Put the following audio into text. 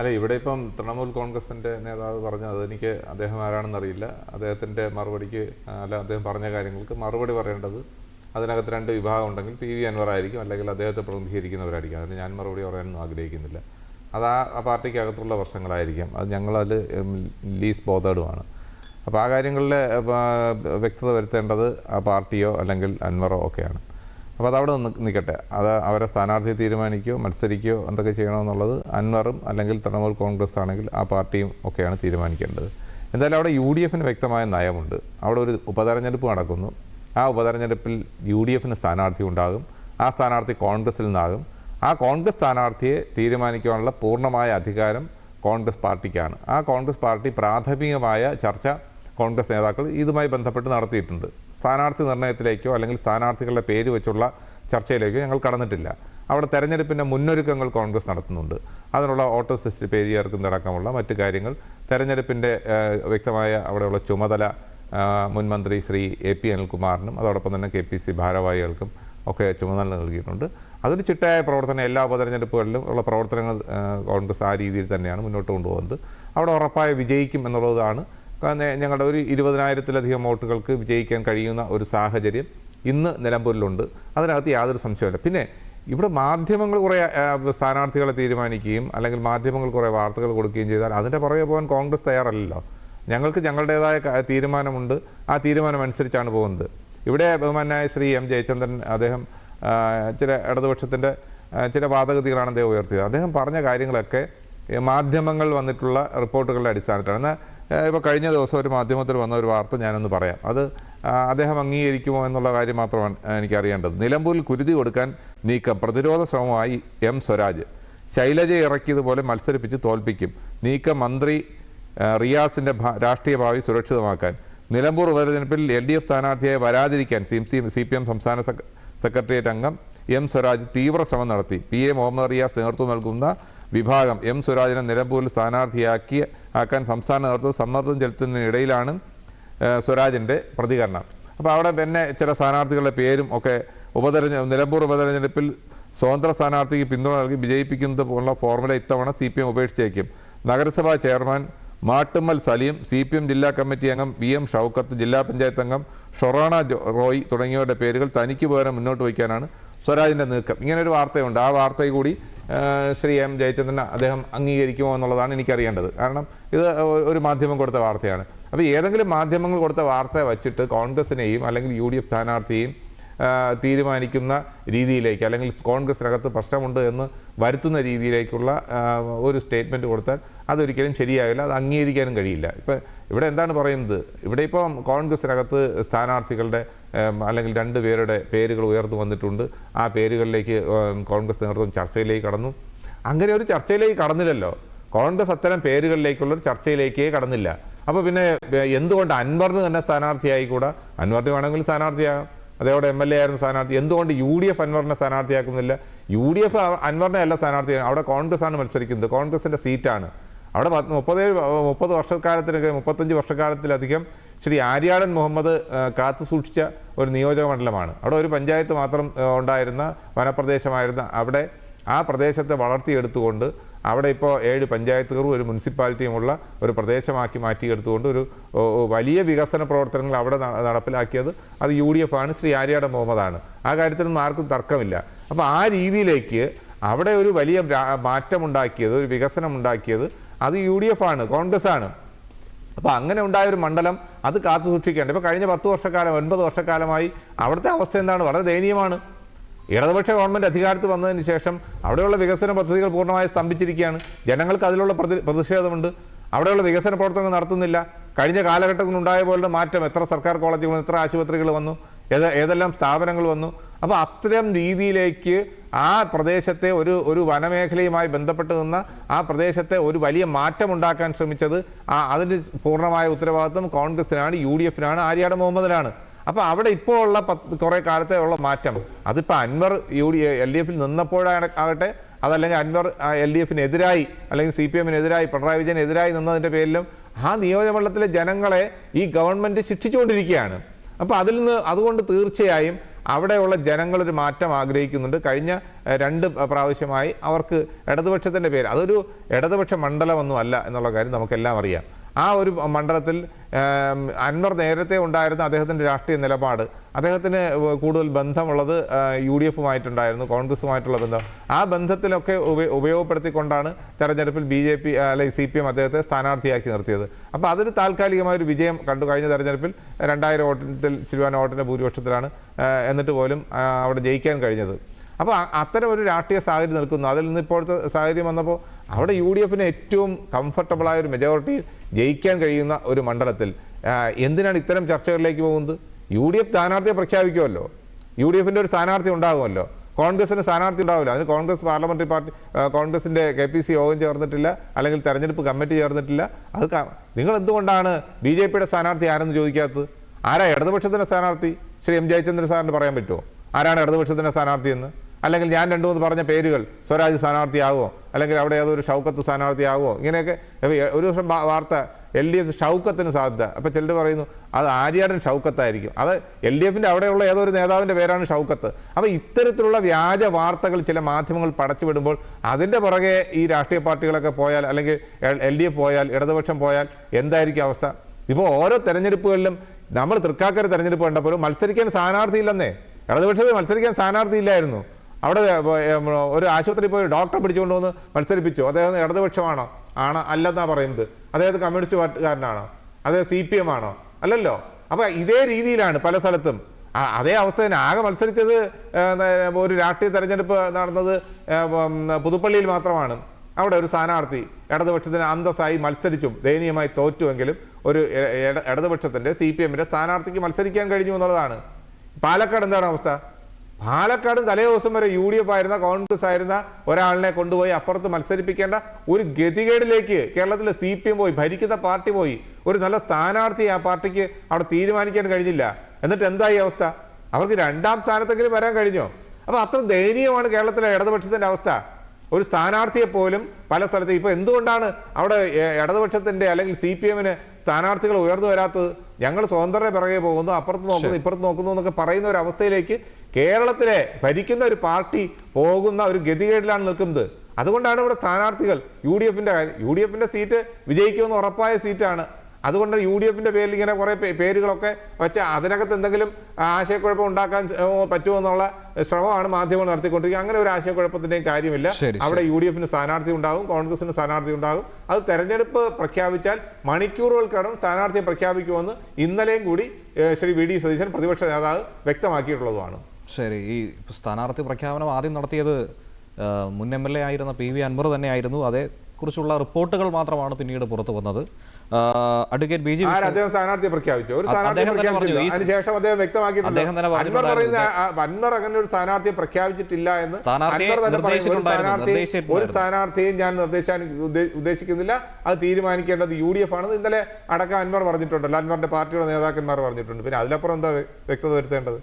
അല്ല ഇവിടെ ഇപ്പം തൃണമൂൽ കോൺഗ്രസിന്റെ നേതാവ് പറഞ്ഞു അതെനിക്ക് അദ്ദേഹം ആരാണെന്ന് അറിയില്ല അദ്ദേഹത്തിന്റെ മറുപടിക്ക് അല്ല അദ്ദേഹം പറഞ്ഞ കാര്യങ്ങൾക്ക് മറുപടി പറയേണ്ടത് അതിനകത്ത് രണ്ട് വിഭാഗം ഉണ്ടെങ്കിൽ പി വി അൻവർ ആയിരിക്കും അല്ലെങ്കിൽ അദ്ദേഹത്തെ പ്രതിനിധീകരിക്കുന്നവരായിരിക്കും. അതിന് ഞാൻ മറുപടി പറയാനൊന്നും ആഗ്രഹിക്കുന്നില്ല. അത് ആ പാർട്ടിക്ക് അകത്തുള്ള പ്രശ്നങ്ങളായിരിക്കാം. അത് ഞങ്ങളത് ലീസ് ബോധേഡുമാണ് അപ്പോൾ ആ കാര്യങ്ങളിൽ വ്യക്തത വരുത്തേണ്ടത് ആ പാർട്ടിയോ അല്ലെങ്കിൽ അൻവറോ ഒക്കെയാണ്. അപ്പോൾ അതവിടെ നിന്ന് നിൽക്കട്ടെ അത് അവരെ സ്ഥാനാർത്ഥി തീരുമാനിക്കുകയോ മത്സരിക്കുകയോ എന്തൊക്കെ ചെയ്യണമെന്നുള്ളത് അൻവറും അല്ലെങ്കിൽ തൃണമൂൽ കോൺഗ്രസ് ആണെങ്കിൽ ആ പാർട്ടിയും ഒക്കെയാണ് തീരുമാനിക്കേണ്ടത്. എന്തായാലും അവിടെ യു ഡി എഫിന് വ്യക്തമായ നയമുണ്ട്. അവിടെ ഒരു ഉപതെരഞ്ഞെടുപ്പ് നടക്കുന്നു. ആ ഉപതെരഞ്ഞെടുപ്പിൽ യു ഡി എഫിന് സ്ഥാനാർത്ഥി ഉണ്ടാകും. ആ സ്ഥാനാർത്ഥി കോൺഗ്രസിൽ നിന്നാകും. ആ കോൺഗ്രസ് സ്ഥാനാർത്ഥിയെ തീരുമാനിക്കാനുള്ള പൂർണമായ അധികാരം കോൺഗ്രസ് പാർട്ടിക്കാണ്. ആ കോൺഗ്രസ് പാർട്ടി പ്രാഥമികമായ ചർച്ച കോൺഗ്രസ് നേതാക്കൾ ഇതുമായി ബന്ധപ്പെട്ട് നടത്തിയിട്ടുണ്ട്. സ്ഥാനാർത്ഥി നിർണയത്തിലേക്കോ അല്ലെങ്കിൽ സ്ഥാനാർത്ഥികളുടെ പേര് വെച്ചുള്ള ചർച്ചയിലേക്കോ ഞങ്ങൾ കടന്നിട്ടില്ല. അവിടെ തെരഞ്ഞെടുപ്പിന്റെ മുന്നൊരുക്കങ്ങൾ കോൺഗ്രസ് നടത്തുന്നുണ്ട്. അതിനുള്ള ഓട്ടോ ലിസ്റ്റ് പേരിയർക്കും ചേർക്കുന്നതടക്കമുള്ള മറ്റു കാര്യങ്ങൾ. തെരഞ്ഞെടുപ്പിന്റെ വ്യക്തമായ അവിടെയുള്ള ചുമതല മുൻമന്ത്രി മുൻ മന്ത്രി ശ്രീ എ പി അനിൽകുമാറിനും അതോടൊപ്പം തന്നെ കെ പി സി ഭാരവാഹികൾക്കും ഒക്കെ ചുമതല നൽകിയിട്ടുണ്ട്. അതൊരു ചിട്ടയായ പ്രവർത്തനം. എല്ലാ ഉപതെരഞ്ഞെടുപ്പുകളിലും ഉള്ള പ്രവർത്തനങ്ങൾ കോൺഗ്രസ് ആ രീതിയിൽ തന്നെയാണ് മുന്നോട്ട് കൊണ്ടുപോകുന്നത്. അവിടെ ഉറപ്പായി വിജയിക്കും എന്നുള്ളതാണ് ഞങ്ങളുടെ ഒരു ഇരുപതിനായിരത്തിലധികം വോട്ടുകൾക്ക് വിജയിക്കാൻ കഴിയുന്ന ഒരു സാഹചര്യം ഇന്ന് നിലമ്പൂരിലുണ്ട്. അതിനകത്ത് യാതൊരു സംശയമില്ല പിന്നെ ഇവിടെ മാധ്യമങ്ങൾ കുറേ സ്ഥാനാർത്ഥികളെ തീരുമാനിക്കുകയും അല്ലെങ്കിൽ മാധ്യമങ്ങൾ കുറേ വാർത്തകൾ കൊടുക്കുകയും ചെയ്താൽ അതിന്റെ പുറകെ പോകാൻ കോൺഗ്രസ് തയ്യാറല്ലല്ലോ. ഞങ്ങൾക്ക് ഞങ്ങളുടേതായ തീരുമാനമുണ്ട്. ആ തീരുമാനം അനുസരിച്ചാണ് പോകുന്നത്. ഇവിടെ ബഹുമാനായ ശ്രീ എം ജയചന്ദ്രൻ അദ്ദേഹം ചില ഇടതുപക്ഷത്തിന്റെ ചില വാദഗതികളാണ് അദ്ദേഹം ഉയർത്തിയത്. അദ്ദേഹം പറഞ്ഞ കാര്യങ്ങളൊക്കെ മാധ്യമങ്ങൾ വന്നിട്ടുള്ള റിപ്പോർട്ടുകളുടെ അടിസ്ഥാനത്തിലാണ്. എന്നാൽ ഇപ്പോൾ കഴിഞ്ഞ ദിവസം ഒരു മാധ്യമത്തിൽ വന്ന ഒരു വാർത്ത ഞാനൊന്ന് പറയാം. അത് അദ്ദേഹം അംഗീകരിക്കുമോ എന്നുള്ള കാര്യം മാത്രമാണ് എനിക്ക് എനിക്കറിയേണ്ടത്. നിലമ്പൂരിൽ കുരുതി കൊടുക്കാൻ നീക്കം പ്രതിരോധ ശ്രമമായി എം സ്വരാജ്. ശൈലജ ഇറക്കിയതുപോലെ മത്സരിപ്പിച്ച് തോൽപ്പിക്കും. നീക്കം മന്ത്രി റിയാസിന്റെ രാഷ്ട്രീയ ഭാവി സുരക്ഷിതമാക്കാൻ. നിലമ്പൂർ ഉപതെരഞ്ഞെടുപ്പിൽ എൽ ഡി എഫ് സ്ഥാനാർത്ഥിയായി വരാതിരിക്കാൻ C C C P M സംസ്ഥാന സെക്ര- സെക്രട്ടേറിയറ്റ് അംഗം എം സ്വരാജ് തീവ്ര ശ്രമം നടത്തി. പി എ മുഹമ്മദ് റിയാസ് നേതൃത്വം നൽകുന്ന വിഭാഗം എം സ്വരാജിനെ നിലമ്പൂരിൽ സ്ഥാനാർത്ഥിയാക്കി ആക്കാൻ സംസ്ഥാന നേതൃത്വം സമ്മർദ്ദം ചെലുത്തുന്നതിനിടയിലാണ് സ്വരാജിന്റെ പ്രതികരണം. അപ്പോൾ അവിടെ തന്നെ ചില സ്ഥാനാർത്ഥികളുടെ പേരും ഒക്കെ ഉപതെരഞ്ഞ നിലമ്പൂർ ഉപതെരഞ്ഞെടുപ്പിൽ സ്വതന്ത്ര സ്ഥാനാർത്ഥിക്ക് പിന്തുണ നൽകി വിജയിപ്പിക്കുന്നത് പോലുള്ള ഫോർമുല ഇത്തവണ സി പി എം ഉപേക്ഷിച്ചേക്കും. നഗരസഭാ chairman Mattummal Saleem C P M ജില്ലാ കമ്മിറ്റി അംഗം വി എം ഷൗക്കത്ത് ജില്ലാ പഞ്ചായത്ത് അംഗം ഷൊറാണ റോയ് തുടങ്ങിയവരുടെ പേരുകൾ തനിക്ക് പകരം മുന്നോട്ട് വയ്ക്കാനാണ് സ്വരാജിന്റെ നീക്കം. ഇങ്ങനൊരു വാർത്തയുണ്ട്. ആ വാർത്തയിൽ കൂടി ശ്രീ എം ജയചന്ദ്രൻ അദ്ദേഹം അംഗീകരിക്കുമോ എന്നുള്ളതാണ് എനിക്കറിയേണ്ടത്. കാരണം ഇത് ഒരു മാധ്യമം കൊടുത്ത വാർത്തയാണ്. അപ്പോൾ ഏതെങ്കിലും മാധ്യമങ്ങൾ കൊടുത്ത വാർത്ത വച്ചിട്ട് കോൺഗ്രസിനെയും അല്ലെങ്കിൽ യു ഡി എഫ് സ്ഥാനാർത്ഥിയെയും തീരുമാനിക്കുന്ന രീതിയിലേക്ക് അല്ലെങ്കിൽ കോൺഗ്രസിനകത്ത് പ്രശ്നമുണ്ട് എന്ന് വരുത്തുന്ന രീതിയിലേക്കുള്ള ഒരു സ്റ്റേറ്റ്മെന്റ് കൊടുത്താൽ അതൊരിക്കലും ശരിയാവില്ല അത് അംഗീകരിക്കാനും കഴിയില്ല. ഇപ്പം ഇവിടെ എന്താണ് പറയുന്നത്? ഇവിടെ ഇപ്പം കോൺഗ്രസിനകത്ത് സ്ഥാനാർത്ഥികളുടെ അല്ലെങ്കിൽ രണ്ട് പേരുടെ പേരുകൾ ഉയർന്നു വന്നിട്ടുണ്ട്. ആ പേരുകളിലേക്ക് കോൺഗ്രസ് നേതൃത്വം ചർച്ചയിലേക്ക് കടന്നു. അങ്ങനെ ഒരു ചർച്ചയിലേക്ക് കടന്നില്ലല്ലോ. കോൺഗ്രസ് അത്തരം പേരുകളിലേക്കുള്ള ഒരു ചർച്ചയിലേക്കേ കടന്നില്ല. അപ്പോൾ പിന്നെ എന്തുകൊണ്ട് അൻവറിന് തന്നെ സ്ഥാനാർത്ഥിയായിക്കൂടാ? അൻവറിന് വേണമെങ്കിൽ സ്ഥാനാർത്ഥിയാകാം. അതേപോലെ എം എൽ എ ആയിരുന്ന സ്ഥാനാർത്ഥി. എന്തുകൊണ്ട് യു ഡി എഫ് അൻവറിനെ സ്ഥാനാർത്ഥിയാക്കുന്നില്ല? യു ഡി എഫ് അൻവറിനെ അല്ല സ്ഥാനാർത്ഥി. അവിടെ കോൺഗ്രസ് ആണ് മത്സരിക്കുന്നത്. കോൺഗ്രസിന്റെ സീറ്റാണ്. അവിടെ മുപ്പതേഴ് മുപ്പത് വർഷക്കാലത്തിനൊക്കെ മുപ്പത്തഞ്ച് വർഷക്കാലത്തിലധികം ശ്രീ ആര്യാടൻ മുഹമ്മദ് കാത്തു സൂക്ഷിച്ച ഒരു നിയോജക മണ്ഡലമാണ്. അവിടെ ഒരു പഞ്ചായത്ത് മാത്രം ഉണ്ടായിരുന്ന വനപ്രദേശമായിരുന്ന അവിടെ ആ പ്രദേശത്തെ വളർത്തിയെടുത്തുകൊണ്ട് അവിടെ ഇപ്പോൾ ഏഴ് പഞ്ചായത്തുകളും ഒരു മുനിസിപ്പാലിറ്റിയുമുള്ള ഒരു പ്രദേശമാക്കി മാറ്റിയെടുത്തുകൊണ്ട് ഒരു വലിയ വികസന പ്രവർത്തനങ്ങൾ അവിടെ നടപ്പിലാക്കിയത് അത് യു ഡി എഫ് ആണ് ശ്രീ ആര്യാടൻ മുഹമ്മദാണ്. ആ കാര്യത്തിലൊന്നും ആർക്കും തർക്കമില്ല. അപ്പോൾ ആ രീതിയിലേക്ക് അവിടെ ഒരു വലിയ മാറ്റമുണ്ടാക്കിയത് ഒരു വികസനം ഉണ്ടാക്കിയത് അത് യു ഡി എഫ് ആണ് കോൺഗ്രസ് ആണ്. അപ്പോൾ അങ്ങനെ ഉണ്ടായ ഒരു മണ്ഡലം അത് കാത്തു സൂക്ഷിക്കേണ്ട. ഇപ്പോൾ കഴിഞ്ഞ പത്ത് വർഷക്കാലം ഒൻപത് വർഷക്കാലമായി അവിടുത്തെ അവസ്ഥ എന്താണ്? വളരെ ദയനീയമാണ്. ഇടതുപക്ഷ ഗവൺമെന്റ് അധികാരത്തിൽ വന്നതിന് ശേഷം അവിടെയുള്ള വികസന പദ്ധതികൾ പൂർണമായി സ്തംഭിച്ചിരിക്കുകയാണ്. ജനങ്ങൾക്ക് അതിലുള്ള പ്രതി പ്രതിഷേധമുണ്ട്. അവിടെയുള്ള വികസന പ്രവർത്തനങ്ങൾ നടത്തുന്നില്ല. കഴിഞ്ഞ കാലഘട്ടങ്ങളിൽ ഉണ്ടായ പോലുള്ള മാറ്റം എത്ര സർക്കാർ കോളേജുകൾ എത്ര ആശുപത്രികൾ വന്നു ഏത് ഏതെല്ലാം സ്ഥാപനങ്ങൾ വന്നു. അപ്പോൾ അത്തരം രീതിയിലേക്ക് ആ പ്രദേശത്തെ ഒരു ഒരു വനമേഖലയുമായി ബന്ധപ്പെട്ട് നിന്ന ആ പ്രദേശത്തെ ഒരു വലിയ മാറ്റം ഉണ്ടാക്കാൻ ശ്രമിച്ചത് ആ അതിന് പൂർണമായ ഉത്തരവാദിത്വം കോൺഗ്രസിനാണ് യു ഡി എഫിനാണ് ആര്യാട് മുഹമ്മദിനാണ്. അപ്പോൾ അവിടെ ഇപ്പോൾ ഉള്ള പത്ത് കുറേ കാലത്തെ ഉള്ള മാറ്റം. അതിപ്പോൾ Anvar U D L D എഫിൽ നിന്നപ്പോഴാകട്ടെ അതല്ലെങ്കിൽ അൻവർ എൽ ഡി എഫിനെതിരായി അല്ലെങ്കിൽ സി പി എമ്മിനെതിരായി പിണറായി വിജയനെതിരായി നിന്നതിന്റെ പേരിലും ആ നിയോജകമണ്ഡലത്തിലെ ജനങ്ങളെ ഈ ഗവൺമെന്റ് ശിക്ഷിച്ചുകൊണ്ടിരിക്കുകയാണ്. അപ്പോൾ അതിൽ നിന്ന് അതുകൊണ്ട് തീർച്ചയായും അവിടെയുള്ള ജനങ്ങളൊരു മാറ്റം ആഗ്രഹിക്കുന്നുണ്ട്. കഴിഞ്ഞ രണ്ട് പ്രാവശ്യമായി അവർക്ക് ഇടതുപക്ഷത്തിന്റെ പേര് അതൊരു ഇടതുപക്ഷ മണ്ഡലമൊന്നും അല്ല എന്നുള്ള കാര്യം നമുക്കെല്ലാം അറിയാം. ആ ഒരു മണ്ഡലത്തിൽ അൻവർ നേരത്തെ ഉണ്ടായിരുന്ന അദ്ദേഹത്തിന്റെ രാഷ്ട്രീയ നിലപാട് അദ്ദേഹത്തിന് കൂടുതൽ ബന്ധമുള്ളത് യു ഡി എഫുമായിട്ടുണ്ടായിരുന്നു കോൺഗ്രസുമായിട്ടുള്ള ബന്ധം. ആ ബന്ധത്തിലൊക്കെ ഉപ ഉപയോഗപ്പെടുത്തിക്കൊണ്ടാണ് തെരഞ്ഞെടുപ്പിൽ ബി ജെ പി അല്ലെങ്കിൽ സി പി എം അദ്ദേഹത്തെ സ്ഥാനാർത്ഥിയാക്കി നിർത്തിയത്. അപ്പോൾ അതൊരു താൽക്കാലികമായ ഒരു വിജയം കണ്ടു കഴിഞ്ഞ തെരഞ്ഞെടുപ്പിൽ രണ്ടായിരം വോട്ടിൽ ചിരുവാന വോട്ടിന്റെ ഭൂരിപക്ഷത്തിലാണ് എന്നിട്ട് പോലും അവിടെ ജയിക്കാൻ കഴിഞ്ഞത്. അപ്പോൾ അത്തരം ഒരു രാഷ്ട്രീയ സാഹചര്യം നിൽക്കുന്നു. അതിൽ നിന്ന് ഇപ്പോഴത്തെ സാഹചര്യം വന്നപ്പോൾ അവിടെ യു ഡി എഫിന് ഏറ്റവും കംഫർട്ടബിളായ ഒരു മെജോറിറ്റി ജയിക്കാൻ കഴിയുന്ന ഒരു മണ്ഡലത്തിൽ എന്തിനാണ് ഇത്തരം ചർച്ചകളിലേക്ക് പോകുന്നത്? യു ഡി എഫ് സ്ഥാനാർത്ഥിയെ പ്രഖ്യാപിക്കുമല്ലോ. യു ഡി എഫിന്റെ ഒരു സ്ഥാനാർത്ഥി ഉണ്ടാകുമല്ലോ. കോൺഗ്രസിന് സ്ഥാനാർത്ഥി ഉണ്ടാവില്ല. അതിന് കോൺഗ്രസ് പാർലമെന്ററി പാർട്ടി കോൺഗ്രസിന്റെ കെ പി സി യോഗം ചേർന്നിട്ടില്ല അല്ലെങ്കിൽ തെരഞ്ഞെടുപ്പ് കമ്മിറ്റി ചേർന്നിട്ടില്ല. അത് നിങ്ങൾ എന്തുകൊണ്ടാണ് ബി ജെ പിയുടെ സ്ഥാനാർത്ഥി ആരെന്ന് ചോദിക്കാത്തത്? ആരാ ഇടതുപക്ഷത്തിന്റെ സ്ഥാനാർത്ഥി? ശ്രീ എം ജയചന്ദ്രൻ സാറിന് പറയാൻ പറ്റുമോ? ആരാണ് ഇടതുപക്ഷത്തിന്റെ സ്ഥാനാർത്ഥി എന്ന്? അല്ലെങ്കിൽ ഞാൻ രണ്ടു മൂന്ന് പറഞ്ഞ പേരുകൾ സ്വരാജ് സ്ഥാനാർത്ഥിയാകുമോ? അല്ലെങ്കിൽ അവിടെ ഏതൊരു ഷൗക്കത്ത് സ്ഥാനാർത്ഥിയാകുമോ? ഇങ്ങനെയൊക്കെ ഒരു ദിവസം വാർത്ത എൽ ഡി എഫ് ഷൗക്കത്തിന് സാധ്യത. അപ്പോൾ ചിലർ പറയുന്നു അത് ആര്യാടൻ ഷൗക്കത്തായിരിക്കും. അത് എൽ ഡി എഫിന്റെ അവിടെയുള്ള ഏതൊരു നേതാവിന്റെ പേരാണ് ഷൗക്കത്ത്. അപ്പോൾ ഇത്തരത്തിലുള്ള വ്യാജ വാർത്തകൾ ചില മാധ്യമങ്ങൾ പടച്ചുവിടുമ്പോൾ അതിന്റെ പുറകെ ഈ രാഷ്ട്രീയ പാർട്ടികളൊക്കെ പോയാൽ അല്ലെങ്കിൽ എൽ ഡി എഫ് പോയാൽ ഇടതുപക്ഷം പോയാൽ എന്തായിരിക്കും അവസ്ഥ? ഇപ്പോൾ ഓരോ തെരഞ്ഞെടുപ്പുകളിലും നമ്മൾ തൃക്കാക്കര തെരഞ്ഞെടുപ്പ് കണ്ടപ്പോൾ മത്സരിക്കാൻ സ്ഥാനാർത്ഥിയില്ലെന്നേ. ഇടതുപക്ഷത്തിൽ മത്സരിക്കാൻ സ്ഥാനാർത്ഥിയില്ലായിരുന്നു. അവിടെ ഒരു ആശുപത്രി പോയി ഡോക്ടറെ പിടിച്ചുകൊണ്ട് വന്ന് മത്സരിപ്പിച്ചു. അദ്ദേഹം ഇടതുപക്ഷമാണോ? ആണ്? അല്ലെന്നാ പറയുന്നത്. അദ്ദേഹം കമ്മ്യൂണിസ്റ്റ് പാർട്ടിക്കാരനാണോ? അദ്ദേഹം സി പി എം ആണോ? അല്ലല്ലോ. അപ്പോൾ ഇതേ രീതിയിലാണ് പല സ്ഥലത്തും. അതേ അവസ്ഥ തന്നെ. ആകെ മത്സരിച്ചത് ഒരു രാഷ്ട്രീയ തെരഞ്ഞെടുപ്പ് നടന്നത് പുതുപ്പള്ളിയിൽ മാത്രമാണ്. അവിടെ ഒരു സ്ഥാനാർത്ഥി ഇടതുപക്ഷത്തിന് അന്തസ്സായി മത്സരിച്ചു ദയനീയമായി തോറ്റുവെങ്കിലും ഒരു ഇടതുപക്ഷത്തിന്റെ സി പി എമ്മിന്റെ സ്ഥാനാർത്ഥിക്ക് മത്സരിക്കാൻ കഴിഞ്ഞു എന്നുള്ളതാണ്. പാലക്കാട് എന്താണ് അവസ്ഥ? പാലക്കാട് തലേ ദിവസം വരെ യു ഡി എഫ് ആയിരുന്ന കോൺഗ്രസ് ആയിരുന്ന ഒരാളിനെ കൊണ്ടുപോയി അപ്പുറത്ത് മത്സരിപ്പിക്കേണ്ട ഒരു ഗതികേടിലേക്ക് കേരളത്തിലെ സി പി എം പോയി ഭരിക്കുന്ന പാർട്ടി പോയി. ഒരു നല്ല സ്ഥാനാർത്ഥി ആ പാർട്ടിക്ക് അവിടെ തീരുമാനിക്കാൻ കഴിഞ്ഞില്ല. എന്നിട്ട് എന്തായി അവസ്ഥ? അവർക്ക് രണ്ടാം സ്ഥാനത്തെങ്കിലും വരാൻ കഴിഞ്ഞോ? അപ്പോൾ അത്ര ദയനീയമാണ് കേരളത്തിലെ ഇടതുപക്ഷത്തിന്റെ അവസ്ഥ. ഒരു സ്ഥാനാർത്ഥിയെ പോലും പല സ്ഥലത്തും ഇപ്പോൾ എന്തുകൊണ്ടാണ് അവിടെ ഇടതുപക്ഷത്തിന്റെ അല്ലെങ്കിൽ സി പി എമ്മിന് സ്ഥാനാർത്ഥികൾ ഉയർന്നു വരാത്തത്? ഞങ്ങൾ സ്വതന്ത്രരെ പിറകെ പോകുന്നു അപ്പുറത്ത് നോക്കുന്നു ഇപ്പുറത്ത് നോക്കുന്നു എന്നൊക്കെ പറയുന്ന ഒരു അവസ്ഥയിലേക്ക് കേരളത്തിലെ ഭരിക്കുന്ന ഒരു പാർട്ടി പോകുന്ന ഒരു ഗതികേടിലാണ് നിൽക്കുന്നത്. അതുകൊണ്ടാണ് ഇവിടെ സ്ഥാനാർത്ഥികൾ യു ഡി എഫിന്റെ യു ഡി എഫിന്റെ സീറ്റ് വിജയിക്കുമെന്ന് ഉറപ്പായ സീറ്റാണ്. അതുകൊണ്ട് യു ഡി എഫിന്റെ പേരിൽ ഇങ്ങനെ കുറേ പേരുകളൊക്കെ വെച്ച് അതിനകത്ത് എന്തെങ്കിലും ആശയക്കുഴപ്പം ഉണ്ടാക്കാൻ പറ്റുമോ എന്നുള്ള ശ്രമമാണ് മാധ്യമങ്ങൾ നടത്തിക്കൊണ്ടിരിക്കുക അങ്ങനെ ഒരു ആശയക്കുഴപ്പത്തിന്റെയും കാര്യമില്ല. അവിടെ യു ഡി എഫിന് സ്ഥാനാർത്ഥി ഉണ്ടാകും കോൺഗ്രസിന് സ്ഥാനാർത്ഥി ഉണ്ടാകും. അത് തെരഞ്ഞെടുപ്പ് പ്രഖ്യാപിച്ചാൽ മണിക്കൂറുകൾക്കകം സ്ഥാനാർത്ഥിയെ പ്രഖ്യാപിക്കുമെന്ന് ഇന്നലെയും കൂടി ശ്രീ വി ഡി സതീശൻ പ്രതിപക്ഷ നേതാവ് വ്യക്തമാക്കിയിട്ടുള്ളതുമാണ്. ശരി ഈ സ്ഥാനാർത്ഥി പ്രഖ്യാപനം ആദ്യം നടത്തിയത് മുൻ എം എൽ എ ആയിരുന്ന പി വി അൻവർ തന്നെയായിരുന്നു. അതേക്കുറിച്ചുള്ള റിപ്പോർട്ടുകൾ മാത്രമാണ് പിന്നീട് പുറത്തു വന്നത്. അഡ്വക്കേറ്റ് ബി ജി അദ്ദേഹം സ്ഥാനാർത്ഥിയെ പ്രഖ്യാപിച്ചു? ഒരു അതിനുശേഷം അദ്ദേഹം വ്യക്തമാക്കിയിട്ടുണ്ട്. അൻവർ പറയുന്ന അൻവർ അങ്ങനെ ഒരു സ്ഥാനാർത്ഥിയെ പ്രഖ്യാപിച്ചിട്ടില്ല എന്ന് ഒരു നിർദ്ദേശിച്ചിട്ടുണ്ടായിരുന്നു, സ്ഥാനാർത്ഥി ഒരു നിർദ്ദേശിച്ചിട്ടുണ്ടായിരുന്നു. സ്ഥാനാർത്ഥിയും ഞാൻ നിർദ്ദേശിക്കാൻ ഉദ്ദേശിക്കുന്നില്ല. അത് തീരുമാനിക്കേണ്ടത് യു ഡി എഫ് ആണെന്ന് ഇന്നലെ അടക്കം അൻവർ പറഞ്ഞിട്ടുണ്ടല്ലോ. അൻവറിന്റെ പാർട്ടിയുടെ നേതാക്കന്മാർ പറഞ്ഞിട്ടുണ്ട്. പിന്നെ അതിലപ്പുറം എന്താ വ്യക്തത വരുത്തേണ്ടത്?